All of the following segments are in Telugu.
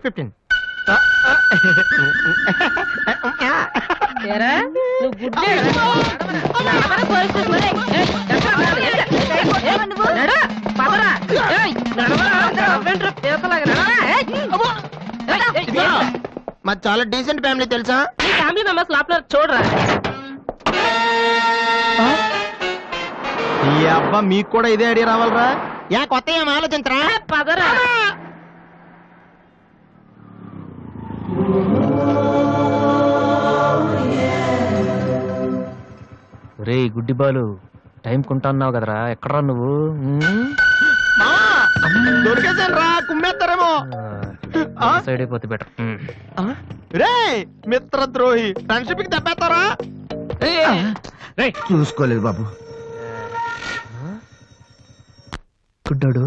ఎయిట్ ఫిఫ్టీన్ ఏరా, నువ్వు గుడ్డే నడవరా పోలీస్ స్టేషన్ మరి. ఏయ్, ఎక్కడ ఉన్నావు? ఎక్కడ? ఏయ్, నడు, పదరా. ఏయ్, నడవరా. అవ్వేంట్రా, పీతలాగా నడవరా. ఏయ్, అమ్మో. ఏయ్, ఏయ్, ఏయ్. మా చాలా డీసెంట్ ఫ్యామిలీ తెలుసా నీ ఫ్యామిలీ మెంబర్స్ లోపల చూడరా ఈ అబ్బా మీకు కూడా ఇదే ఐడియా రావాలరా యా కొత్త ఏం ఆలోచించరా పదరా రే గుడ్డి బాలు టైం కొంటా అన్నావు కదరా? ఎక్కడరా నువ్వు? ఉమ్? దొరికేసాను రా కుమ్మేస్తారేమో. ఆ, సైడ్ అయిపోతే బెటర్ రే మిత్ర ద్రోహి ఫ్రెండ్షిప్కి దెబ్బేస్తారా? చూసుకోలేదు బాబు. గుడ్డాడు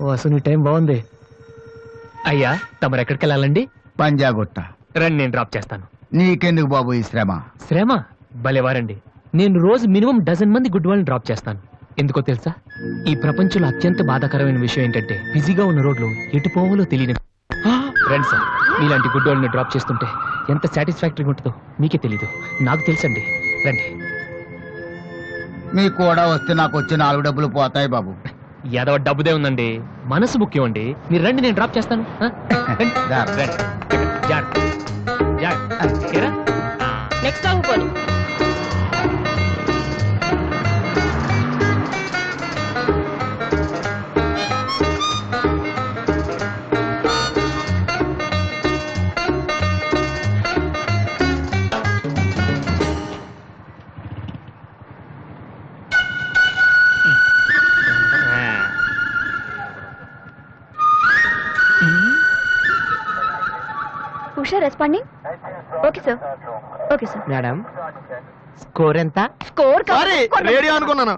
ఓ అసలు నీ టైం బాగుంది. అయ్యా తమరు ఎక్కడికి వెళ్ళాలండి? పంజాగుట్ట. రండి నేను డ్రాప్ చేస్తాను. నీకెందుకు బాబు ఈ శ్రమ? శ్రమ? భలేవారండి. నేను రోజు మినిమం డజన్ మంది గుడ్ వాళ్ళని డ్రాప్ చేస్తాను. ఎందుకో తెలుసా? ఈ ప్రపంచంలో అత్యంత బాధాకరమైన విషయం ఏంటంటే బిజీగా ఉన్న రోడ్లు ఎటు పోవాలో తెలియని రండి సార్ మీలాంటి గుడ్ వాళ్ళని డ్రాప్ చేస్తుంటే ఎంత సాటిస్ఫాక్టరీగా ఉంటుందో మీకే తెలీదు. నాకు తెలుసండి. రండి. మీకు కూడా వస్తే నాకు వచ్చే నాలుగు డబ్బులు పోతాయి బాబు. ఏదో డబ్బుదే ఉందండి. మనసు ముఖ్యం అండి. మీరు రండి నేను డ్రాప్ చేస్తాను? నెక్స్ట్ టైం పోనీ Usha responding okay sir okay sir madam score ఎంత స్కోర్ రేడియో అనుకున్నాను.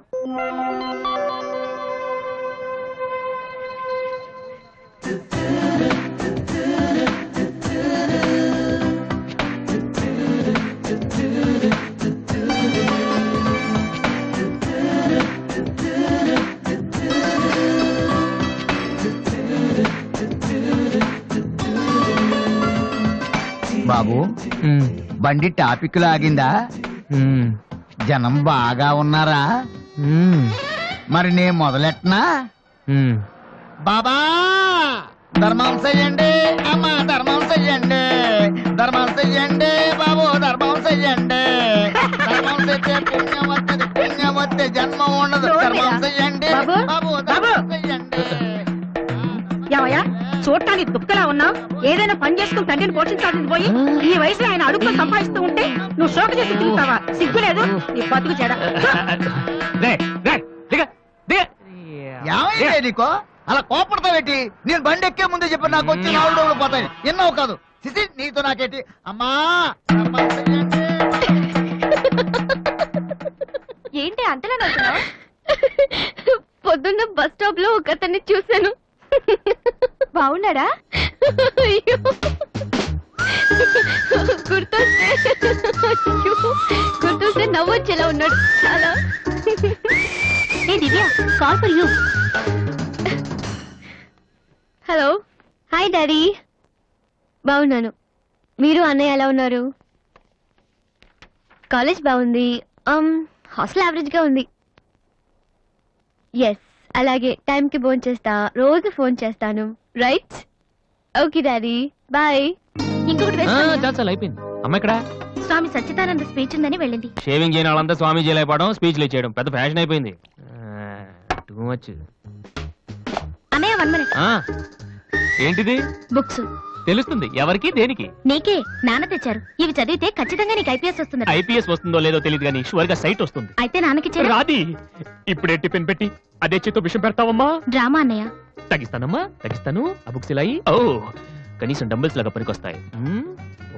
బాబు. బండి టాపిక్ లాగిందా? జనం బాగా ఉన్నారా? మరి నేను మొదలెట్టనా ఉమ్. బాబా! ధర్మం చెయ్యండి. అమ్మ ధర్మం చెయ్యండి. ధర్మం చెయ్యండి బాబు ధర్మం చెయ్యండి. ధర్మం చేస్తే పుణ్యం వస్తుంది పుణ్యం వస్తే జన్మ ఉండదు. ధర్మం. చెయ్యండి బాబు, చూడటానికి దుఃఖలా ఉన్నావు ఏదైనా పని చేసుకుని తండ్రిని పోషించాల్సింది పోయి ఈ వయసులో ఆయన అడుగులు సంపాదిస్తూ ఉంటే నువ్వు షోక చేసి తిరుగుతావా? సిగ్గులేదు నీ బతుకు చెడ. ఏమైంది నీకో? అలా కోపడతావేటి నేను బండి ఎక్కే ముందే చెప్పి నాకు వచ్చి నాలుగు రోజులు పోతాయి. ఎన్నో కాదు. సిసి నీతో నాకేటి? అమ్మా ఏంటి అంతలా నవ్వుతున్నావు? పొద్దున్న బస్ స్టాప్లో ఒక అతన్ని చూశాను. బాగున్నాడా? గుర్తొస్తే గుర్తొస్తే నవ్వొచ్చేలా ఉన్నాడు. చాలా. ఏ Divya call for you hello hi daddy బాగున్నాను. మీరు అన్నయ్య ఎలా ఉన్నారు? కాలేజ్ బాగుంది. Um, హాస్టల్ యావరేజ్గా ఉంది. ఎస్ అలాగే టైం కి ఫోన్ చేస్తా రోజు ఫోన్ చేస్తాను. రైట్? Okay daddy. బాయ్. ఇంకొకటి చాలు అయిపోయింది. అమ్మ ఇక్కడ స్వామి సచ్చిదానంద స్పీచ్ ఉందని వెళ్ళింది. షేవింగ్ చేయని వాళ్ళంతా స్వామీజీ అయిపోవడం స్పీచ్లు ఇచ్చేయడం. పెద్ద ఫ్యాషన్ అయిపోయింది. టూ మచ్ అన్నయ్య వన్ మినిట్ ఏంటిది? బుక్స్. తెలుస్తుంది. ఎవరికి దేనికి? నీకే నాన్న తెచ్చారు. ఇవి చదివితే ఖచ్చితంగా నీకు ఐపీఎస్ వస్తుంది. ఐపీఎస్ వస్తుందో లేదో తెలియదు కానీ షువర్గా సైట్ వస్తుంది. అయితే నాన్నకి రాది ఇప్పుడే టిఫిన్ పెట్టి అదే చేత్తో విషయం పెడతావమ్మా. డ్రామా అన్నయ్య. తగ్గిస్తానమ్మా తగ్గిస్తాను. ఆ బుక్స్ ఇలా. ఓ కనీసం డంబుల్స్ లాగా పనికొస్తాయి.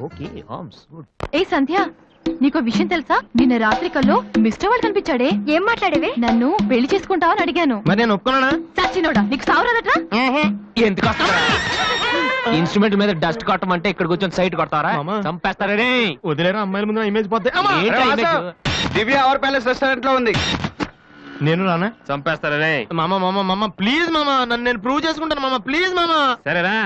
ఓకే ఆర్మ్స్ గుడ్ ఏ సంధ్య నీకో విషయం తెలుసా? నిన్న రాత్రి కల్లో మిస్టర్ వాళ్ళు కనిపించాడే. ఏం మాట్లాడేవే? నన్ను పెళ్ళి చేసుకుంటావని అడిగాను. మరి నేను ఒప్పుకున్నానా? సచ్చినోడా నీకు సావరాదట్రా ఎందుకు ఇన్స్ట్రుమెంట్ మీద డస్ట్ కొట్టమంటే ఇక్కడ కూర్చొని సైట్ కొడతారా? మామా. చంపేస్తారే వదిలేరా అమ్మాయిల ముందు ఇమేజ్ పోతే? దివ్య అవర్ ప్యాలెస్ రెస్టారెంట్లో ఉంది. నేను రానా? చంపేస్తారా రే? మామ మామ మామ ప్లీజ్ మామ నన్ను నేను ప్రూవ్ చేసుకుంటాను మామ ప్లీజ్ మామ. సరేరా?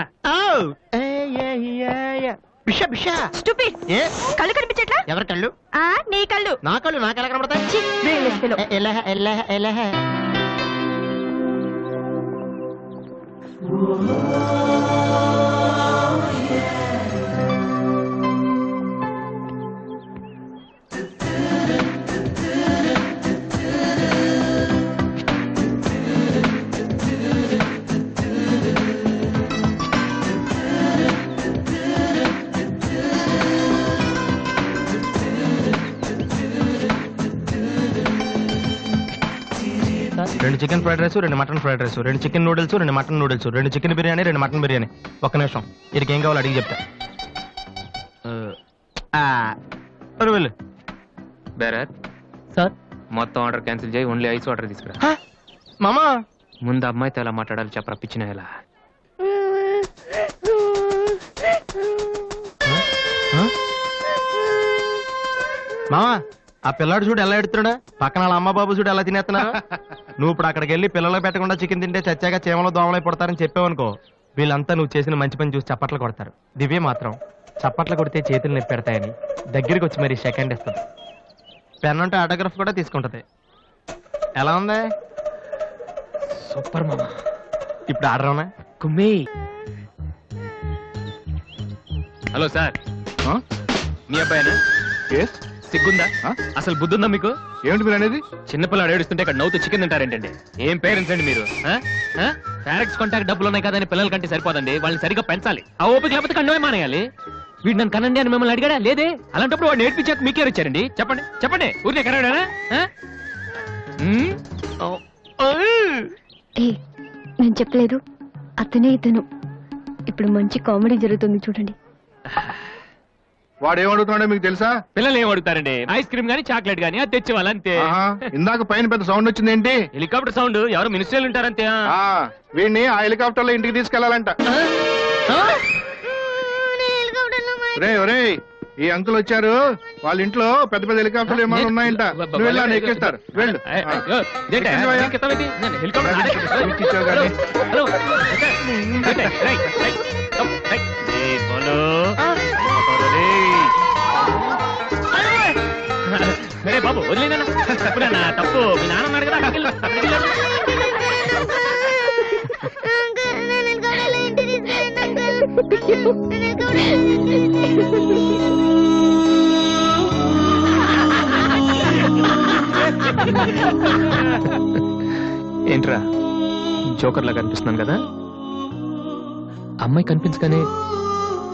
బిషా బిషా! స్టూపిడ్ ఏ? కళ్ళు కనిపించట్లా? ఎవరి కళ్ళు? ఆ నీ కళ్ళు. నా కళ్ళు నాకు ఎలా కనబడతాయి? ఛీ, వేలిస్తులు. ఎలహ ఎలహ రెండు చికెన్ ఫ్రైడ్ రైస్ రెండు మటన్ ఫ్రైడ్ రైస్ రెండు చికెన్ నూడిల్స్ రెండు మటన్ నూడిల్స్ రెండు చికెన్ బిర్యానీ రెండు మటన్ బిర్యానీ. ఒక్క నిమిషం. వీరికి ఏం కావాలో అడిగి చెప్తా. ఆ, సరే వెళ్ళు? Bearer sir. మొత్తం ఆర్డర్ క్యాన్సిల్ చేయి ఓన్లీ ఐస్ వాటర్ తీసుకురా. హ? మామా? ముందు అమ్మాయితో ఎలా మాట్లాడాలి చెప్పరా పిచ్చిన ఎలా? హ? మామా? ఆ పిల్లాడు చూడు ఎలా ఎడుతున్నాడా? పక్కన వాళ్ళ అమ్మ బాబు చూడు ఎలా తినేస్తున్నాడు నువ్వు ఇప్పుడు అక్కడికి వెళ్ళి పిల్లలు పెట్టకుండా చికెన్ తింటే చచ్చాక చీమలో దోమలై పడతారని చెప్పావనుకో వీళ్ళంతా నువ్వు చేసిన మంచి పని చూసి చప్పట్లు కొడతారు. దివ్య మాత్రం చప్పట్లు కొడితే చేతులు నొప్పి పెడతాయని దగ్గరికి వచ్చి మరి సెకండ్ ఇస్తుంది. పెన్ అంటే ఆటోగ్రాఫ్ కూడా తీసుకుంటది. ఎలా ఉంది? సూపర్ మామా. ఇప్పుడు ఆర్డర్ అవునా కుమ్మి. Hello sir. మీ అబ్బాయినా? సిగ్గుందా? అసలు బుద్ధుందా మీకు? ఏమిటి మీరు అనేది? చిన్నపిల్లాడు ఏడుస్తుంటే ఇక్కడ నవ్వుతూ చికెన్ తింటారేంటండి? ఏం పేరెంట్స్ అండి మీరు ఫారెక్స్ కాంటాక్ట్ డబ్బులు ఉన్నాయి కదని పిల్లల కంటే సరిపోదండి. వాళ్ళని సరిగ్గా పెంచాలి. ఆ ఓపిక లేకపోతే కండమే మానేయాలి. వీడు నన్ను కనండి అని మిమ్మల్ని అడిగాడా? లేదే. అలాంటప్పుడు వాడు నేర్పించాక మీకే వచ్చారండి. చెప్పండి. చెప్పండి. ఊరికే కనడానా ఏ నేను చెప్పలేదు. అతనే ఇతను. ఇప్పుడు మంచి కామెడీ జరుగుతుంది చూడండి. వాడు ఏమడుగుతున్నాడో మీకు తెలుసా పిల్లలు ఏం అడుగుతారండి ఐస్ క్రీమ్ గానీ చాక్లెట్ గానీ అది తెచ్చి వాళ్ళంతే ఆహా, ఇందాక పైన పెద్ద సౌండ్ వచ్చింది ఏంటి హెలికాప్టర్ సౌండ్ ఎవరు మినిస్టర్లు ఉంటారంతే ఆ వీడిని ఆ హెలికాప్టర్లో ఇంటికి తీసుకెళ్ళాలంట రే ఒరే ఈ అంకుల్ వచ్చారు వాళ్ళ ఇంట్లో పెద్ద పెద్ద హెలికాప్టర్లు ఏమైనా ఉన్నాయంట నువ్వు వెళ్ళి ఆయన ఎక్కిస్తారు వెళ్ళు ఆ. ఎక్కించు కానీ. హలో వదిలేనా తప్పు మీ నాన్న కదా ఏంట్రా? జోకర్లా కనిపిస్తున్నాను కదా? అమ్మాయి కనిపించగానే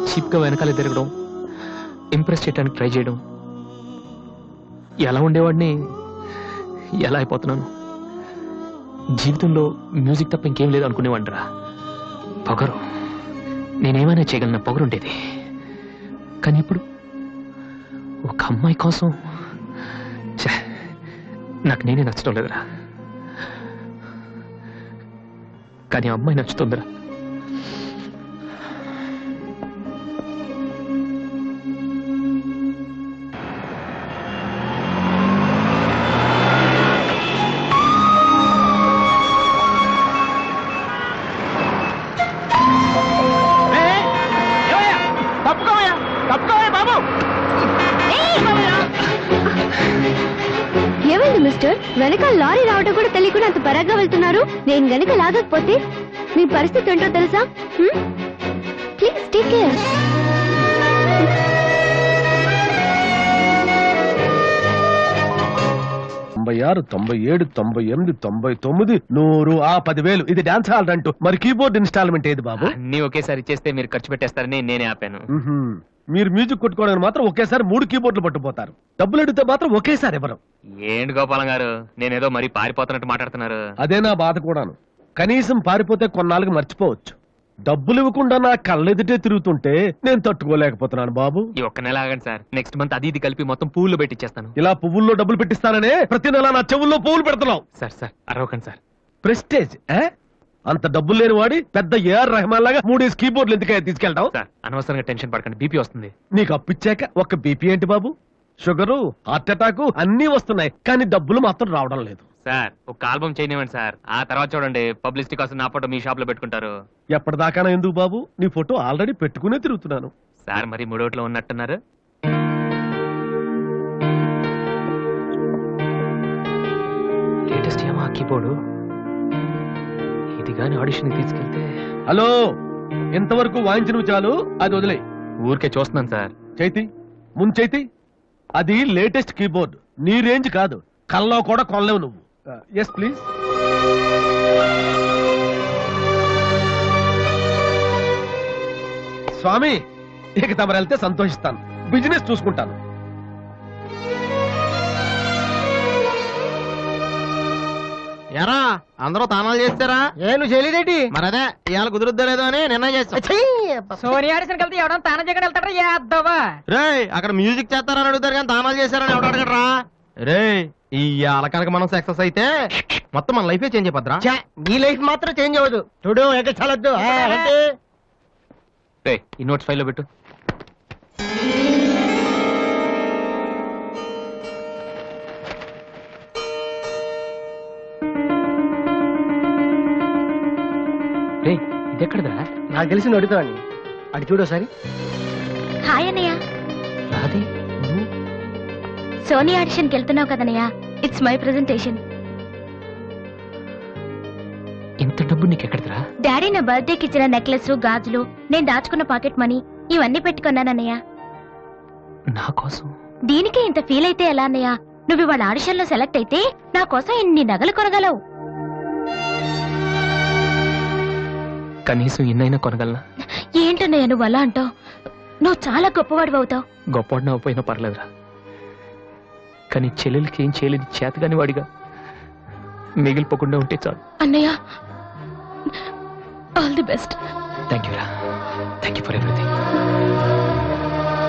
చీప్గా వెనకాల తిరగడం ఇంప్రెస్ చేయడానికి ట్రై చేయడం ఎలా ఉండేవాడిని? ఎలా అయిపోతున్నాను? జీవితంలో మ్యూజిక్ తప్ప ఇంకేం లేదు అనుకునేవాడిరా. పొగరు. నేనేమైనా చేయగలన? పొగరు ఉండేది కానీ ఇప్పుడు ఒక అమ్మాయి కోసం నాకు నేనే నచ్చడం లేదురా. కానీ ఆ అమ్మాయి నచ్చుతుందిరా. కూడా అంత పరాగ్గా వెళ్తున్నారు. నేను గనక లాగకపోతే మీ పరిస్థితి ఏంటో తెలుసా? ప్లీజ్ టేక్ కేర్ తొంభై ఆరు తొంభై ఏడు తొంభై ఎనిమిది తొంభై తొమ్మిది నూరు ఆ పదివేలు. ఇది డాన్స్ హాల్ అంటూ. మరి కీబోర్డ్ ఇన్స్టాల్మెంట్ ఏది బాబు? అన్ని ఒకేసారి ఇచ్చేస్తే మీరు ఖర్చు పెట్టేస్తారని నేనే ఆపాను. మీరు మ్యూజిక్ కొట్టుకోవడానికి మాత్రం ఒకేసారి మూడు కీబోర్డులు పట్టుపోతారు డబ్బులు అడిగితే మాత్రం ఒకేసారి ఇవ్వరు. ఏంటి గోపాలం గారు? నేనేదో మరీ పారిపోతున్నట్టు మాట్లాడుతున్నారు. అదే నా బాధ కూడాను. కనీసం పారిపోతే కొన్నాళ్ళకి మర్చిపోవచ్చు. డబ్బులు ఇవ్వకుండా నా కళ్ళెదుటే తిరుగుతుంటే నేను తట్టుకోలేకపోతున్నాను బాబు. ఈ ఒక్క నెల ఆగండి సార్. నెక్స్ట్ మంత్ అది ఇది కలిపి మొత్తం పూలు పెట్టిచ్చేస్తాను. ఇలా పువ్వుల్లో డబ్బులు పెట్టిస్తాననే ప్రతి నెల నా చెవుల్లో పువ్వులు పెడుతున్నావు. సార్ సార్ అరవకండి సార్. ప్రెస్టేజ్? అంత డబ్బులు లేని వాడి పెద్ద ఏఆర్ రెహమాన్ లాగా మూడేసి కీబోర్డులు ఎందుకయ్యా తీసుకెళ్తావు? సార్ అనవసరంగా టెన్షన్ పడకండి. బీపీ వస్తుంది. నీకు అప్పిచ్చాక ఒక్క బీపీ ఏంటి బాబు? షుగరు హార్ట్ అటాక్ అన్నీ వస్తున్నాయి కానీ డబ్బులు మాత్రం రావడం లేదు. సార్ ఒక ఆల్బమ్ చేయనివ్వండి సార్. ఆ తర్వాత చూడండి పబ్లిసిటీ కోసం నా ఫోటో మీ షాప్లో పెట్టుకుంటారు. ఎప్పటిదాకా ఎందుకు బాబు? నీ ఫోటో ఆల్రెడీ పెట్టుకునే తిరుగుతున్నాను. సార్ మరి మూడోట్లో ఉన్నట్టున్నారు? లేటెస్ట్ ఏమా కీబోర్డు. ఇది కానీ ఆడిషన్ తీసుకెళ్తే. హలో ఇంతవరకు వాయించిన చాలు అది వదిలే ఊరికే చూస్తున్నాను సార్. చైతి ముందు చైతి. అది లేటెస్ట్ కీబోర్డ్. నీ రేంజ్ కాదు. కల్లో కూడా కొనలేవు నువ్వు. ఎస్ ప్లీజ్ స్వామి ఇక తమరు వెళ్తే సంతోషిస్తాను. బిజినెస్ చూసుకుంటాను. ఎరా అందరూ తానాలు చేస్తారా? నేను చేయలేదేటి? మరదే ఇవాళ కుదురుద్దో లేదో అని నిర్ణయం చేస్తాం సోనియా ఆడిషన్ కలిసి ఎవడో తానం చేయకుండా వెళ్తాడా? యాద్దవా రే అక్కడ మ్యూజిక్ చేస్తారని అడుగుతారు కానీ తానాలు చేశారని ఎవడు అడగడరా? రే ఈ కనుక మనం సక్సెస్ అయితే మొత్తం మన లైఫే చేంజ్ అయిపోద్రా నీ లైఫ్ మాత్రం చేంజ్ అవ్వదు. చూడు ఎక్కడ చాలొద్దు రే ఈ నోట్స్ ఫైల్లో పెట్టు. నాకు తెలిసి అడుగుతాను అటు చూడు ఒకసారి. హాయ్ అన్నయ్య. నువ్వు? సోనీ ఆడిషన్కి వెళ్తున్నావు కదన్నయ్య ఇట్స్ మై ప్రెజెంటేషన్ ఇంత డబ్బు నీకెక్కడదిరా డాడీ నా బర్త్డేకి ఇచ్చిన నెక్లెస్ గాజులు నేను దాచుకున్న పాకెట్ మనీ ఇవన్నీ పెట్టుకున్నానన్నయ్య నా కోసం? దీనికే ఇంత ఫీల్ అయితే ఎలా అన్నయ్య? నువ్వు ఇవాళ ఆడిషన్లో సెలెక్ట్ అయితే నా కోసం ఇన్ని నగలు కొనగలవు. కనీసం ఇన్నైనా కొనగలనా? ఏంటన్నయ్య నువ్వు అలా అంటావు? నువ్వు చాలా గొప్పవాడు అవుతావు. గొప్పవాడిని అవ్వపోయినా పర్లేదురా. కానీ చెల్లెలకి ఏం చేయలేదు చేతగాని వాడిగా మిగిలిపోకుండా ఉంటే చాలు. అన్నయ్య all the best. Thank you రా. Thank you for everything